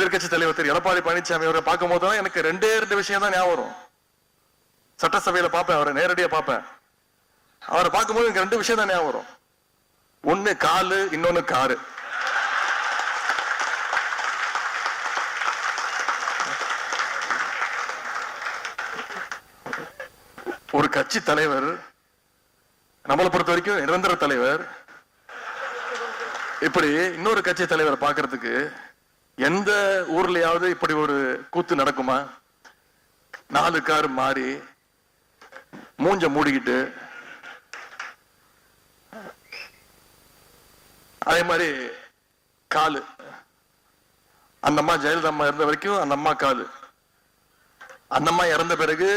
எதிர்கட்சி தலைவர் திரு எடப்பாடி பழனிசாமி அவரை பார்க்கும் போது தான் எனக்கு ரெண்டே ரெண்டு விஷயம் தான் ஞாபகம் வரும். சட்டசபையில பார்ப்பேன் அவரை நேரடியா பார்ப்பேன். அவரை பார்க்கும்போது எனக்கு ரெண்டு விஷயம் தான் ஞாபகம் வரும். ஒண்ணு காலு இன்னொன்னு காரு. ஒரு கட்சி தலைவர் நம்மளை பொறுத்த வரைக்கும் நிரந்தர தலைவர். இப்படி இன்னொரு கட்சி தலைவர் பாக்குறதுக்கு எந்த ஊர்லயாவது இப்படி ஒரு கூத்து நடக்குமா? நாலு கார் மாறி மூஞ்ச மூடிக்கிட்டு அதே மாதிரி காலு. அந்த அம்மா ஜெயலலிதா அம்மா இருந்த வரைக்கும் அந்த அம்மா காலு. அந்த அம்மா இறந்த பிறகு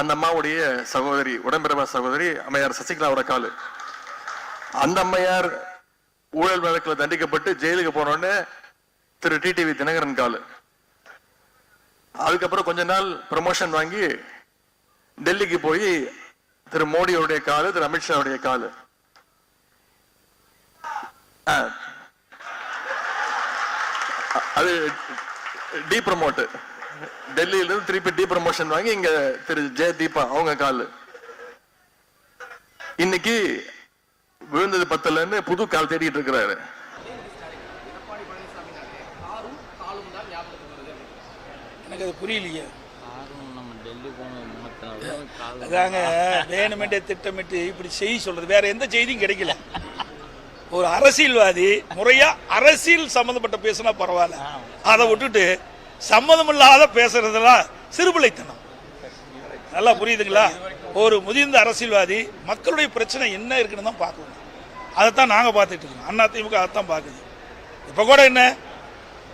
அந்த அம்மாவுடைய சகோதரி உடன்பிறவா சகோதரி அம்மையார் சசிகலாவோட காலு. அந்த அம்மையார் ஊழல் வழக்கில் தண்டிக்கப்பட்டு ஜெயிலுக்கு போனோடனே திரு டிடிவி தினகரன் காலு. அதுக்கப்புறம் கொஞ்ச நாள் ப்ரமோஷன் வாங்கி டெல்லிக்கு போய் திரு மோடியோடைய காலு திரு அமித்ஷாவுடைய காலு. அது டி ப்ரமோட் டெல்லியில இருந்து திருப்பி டி ப்ரமோஷன் வாங்கி இங்க திரு ஜெய தீபா அவங்க காலு. இன்னைக்கு விழுந்தது பத்தலன்னு புது கால் தேடிட்டு இருக்கிறாரு. எனக்கு அது புரியலையே. அதாங்க வேணுமென்றே திட்டமிட்டு இப்படி செய்தி சொல்றது. வேற எந்த செய்தியும் கிடைக்கல. ஒரு அரசியல்வாதி முறையா அரசியல் சம்பந்தப்பட்ட பேசினா பரவாயில்ல. அதை விட்டுட்டு சம்மதமில்லாத பேசுறதெல்லாம் சிறுபிள்ளைத்தனம். நல்லா புரியுதுங்களா? ஒரு முதிர்ந்த அரசியல்வாதி மக்களுடைய பிரச்சனை என்ன இருக்குன்னு தான் பார்க்கணும். அதைத்தான் நாங்க பார்த்துட்டு இருக்கோம். அண்ணா திமுக அதைத்தான் பார்க்குது. இப்ப கூட என்ன?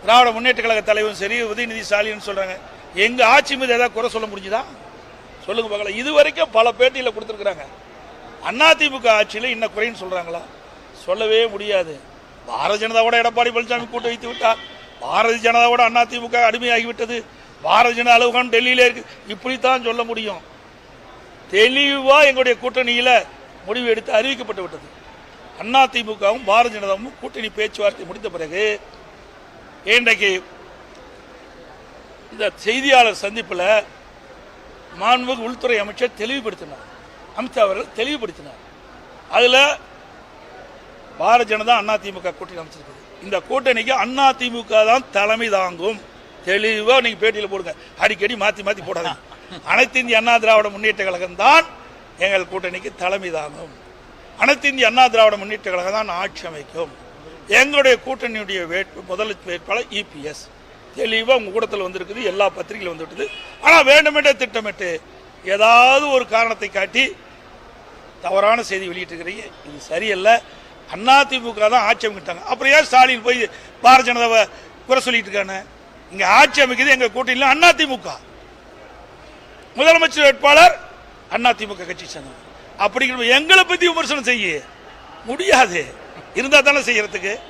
திராவிட முன்னேற்ற கழக தலைவரும் சரி உதயநிதி ஸ்டாலின் சொல்றாங்க. எங்க ஆட்சி மீது ஏதாவது குறை சொல்ல முடிஞ்சுதா? சொல்லுங்க பார்க்கலாம் இது வரைக்கும் பல பேட்டியில் கொடுத்துருக்குறாங்க. அதிமுக ஆட்சியில் இன்ன குறைன்னு சொல்றாங்களா? சொல்லவே முடியாது. பாரதிய ஜனதாவோட எடப்பாடி பழனிசாமி கூட்டு வைத்து விட்டார். பாரதிய ஜனதாவோட அதிமுக அடிமையாகிவிட்டது. பாரதிய ஜனதா அலுவலகம் டெல்லியில இருக்கு. இப்படித்தான் சொல்ல முடியும். தெளிவா எங்களுடைய கூட்டணியில முடிவு எடுத்து அறிவிக்கப்பட்டு விட்டது. அதிமுகவும் பாரதிய ஜனதாவும் கூட்டணி பேச்சுவார்த்தை முடிந்த பிறகு இன்றைக்கு இந்த செய்தியாளர் சந்திப்பில் மாண்புமிகு உள்துறை அமைச்சர் தெளிவுபடுத்தினார். அமித்ஷா அவர்கள் தெளிவுபடுத்தினார். அதில் பாரதிய ஜனதா அண்ணா திமுக கூட்டணி அமைச்சிருக்குது. இந்த கூட்டணிக்கு அண்ணா திமுக தான் தலைமை தாங்கும். தெளிவாக நீங்கள் பேட்டியில் போடுங்க. அடிக்கடி மாற்றி மாற்றி போடாதீங்க. அனைத்து இந்திய அண்ணா திராவிட முன்னேற்ற கழகம் தான் எங்கள் கூட்டணிக்கு தலைமை தாங்கும். அனைத்து இந்திய அண்ணா திராவிட முன்னேற்ற கழகம் தான் ஆட்சி அமைக்கும். எங்களுடைய கூட்டணியுடைய வேட்பு முதல் வேட்பாளர் இபிஎஸ் தெளிவாக உங்கள் கூட்டத்தில் வந்திருக்குது எல்லா பத்திரிகையிலும் வந்துவிட்டது. ஆனால் வேண்டுமென்றே திட்டமிட்டு ஏதாவது ஒரு காரணத்தை காட்டி தவறான செய்தி வெளியிட்டிருக்கிறீங்க. இது சரியல்ல. அதிமுக தான் ஆட்சி அமைக்கிட்டாங்க. அப்புறம் ஏன் ஸ்டாலின் போய் பாரதிய ஜனதாவை குறை சொல்லிட்டு இருக்கானே? இங்கே ஆட்சி அமைக்குது எங்கள் கூட்டணியில் அதிமுக முதலமைச்சர் வேட்பாளர் அதிமுக கட்சி சேர்ந்தவர். அப்படிங்கிற எங்களை பற்றி விமர்சனம் செய்ய. முடியாது. இருந்தால் தானே செய்கிறதுக்கு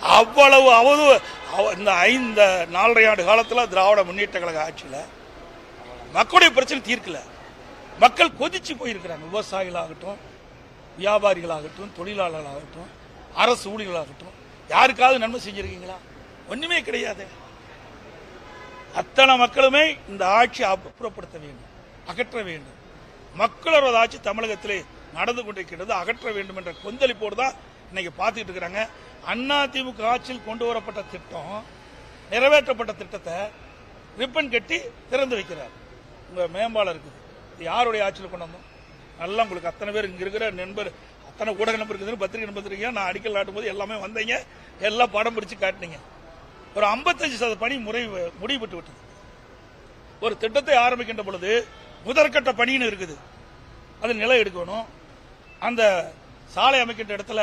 அவ்வளவு அவது அவ- இந்த ஐந்து நாலரை ஆண்டு காலத்துல திராவிட முன்னேற்ற கழக ஆட்சியில மக்களுடைய பிரச்சனை தீர்க்கல. மக்கள் கொதிச்சு போயிருக்கிறாங்க. விவசாயிகளாகட்டும் வியாபாரிகளாகட்டும் தொழிலாளர்களாகட்டும் அரசு ஊழியர்களாகட்டும். யாருக்காவது நன்மை செஞ்சிருக்கீங்களா? ஒன்றுமே கிடையாது. அத்தனை மக்களுமே இந்த ஆட்சி அப்புறப்படுத்த வேண்டும். அகற்ற வேண்டும். மக்களோட ஆட்சி தமிழகத்திலே நடந்து கொண்டிருக்கிறது. அகற்ற வேண்டும் என்ற கொந்தளிப்போடு தான் இன்னைக்கு பார்த்துக்கிட்டு இருக்கிறாங்க. அண்ணா திமுக ஆட்சியில் கொண்டு வரப்பட்ட திட்டம் நிறைவேற்றப்பட்ட திட்டத்தை ரிப்பன் கட்டி திறந்து வைக்கிறார். உங்க மேம்பாலம் இருக்குது. இது யாருடைய ஆட்சியில் கொண்டு வந்தோம்? நல்லா உங்களுக்கு அத்தனை பேர் இங்க இருக்கிற நண்பர் அத்தனை ஊடக நம்பர் இருக்குது பத்திரிகை நம்பர் இருக்கீங்க நான் அடிக்கல் நாட்டும் போது எல்லாமே வந்தீங்க. எல்லாம் படம் பிடிச்சு காட்டினீங்க. ஒரு 55% சதவீத பணி முறை முடிவுபட்டு விட்டது. ஒரு திட்டத்தை ஆரம்பிக்கின்ற பொழுது முதற்கட்ட பணின்னு இருக்குது. அது நிலை எடுக்கணும். அந்த சாலை அமைக்கின்ற இடத்துல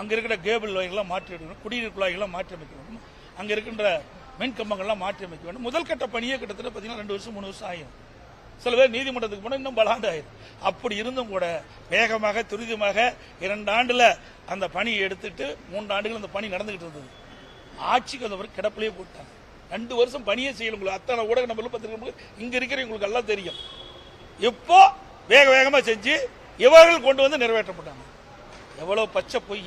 அங்க இருக்கிற கேபிள் லைன்லாம் மாற்றி எடுக்கணும் குடிநீர் குழாய்கள்லாம் மாற்றி அமைக்க வேண்டும் அங்க இருக்கின்ற மின் கம்பங்கள்லாம் மாற்றி அமைக்க வேண்டும். முதல் கட்ட பணியே கிட்டத்தட்ட பார்த்தீங்கன்னா ரெண்டு வருஷம் மூணு வருஷம் ஆகும் சில பேர் நீதிமன்றத்துக்கு போனால் இன்னும் பலாண்டு ஆயிரும். அப்படி இருந்தும் கூட வேகமாக துரிதமாக இரண்டு ஆண்டுல அந்த பணியை எடுத்துட்டு மூன்று ஆண்டுகள் அந்த பணி நடந்துகிட்டு இருந்தது. ஆட்சிக்கு வந்தவர் பிறகு கிடப்பிலேயே போட்டாங்க. ரெண்டு வருஷம் பணியே செய்யல உங்களுக்கு. அத்தனை ஊடக நம்பர் பத்திரிகை இங்க இருக்கிறவங்களுக்கு எல்லாம் தெரியும். இப்போ வேக வேகமா செஞ்சு இவர்கள் கொண்டு வந்து நிறைவேற்றப்பட்டாங்க. எவ்வளவு பச்சை பொய்.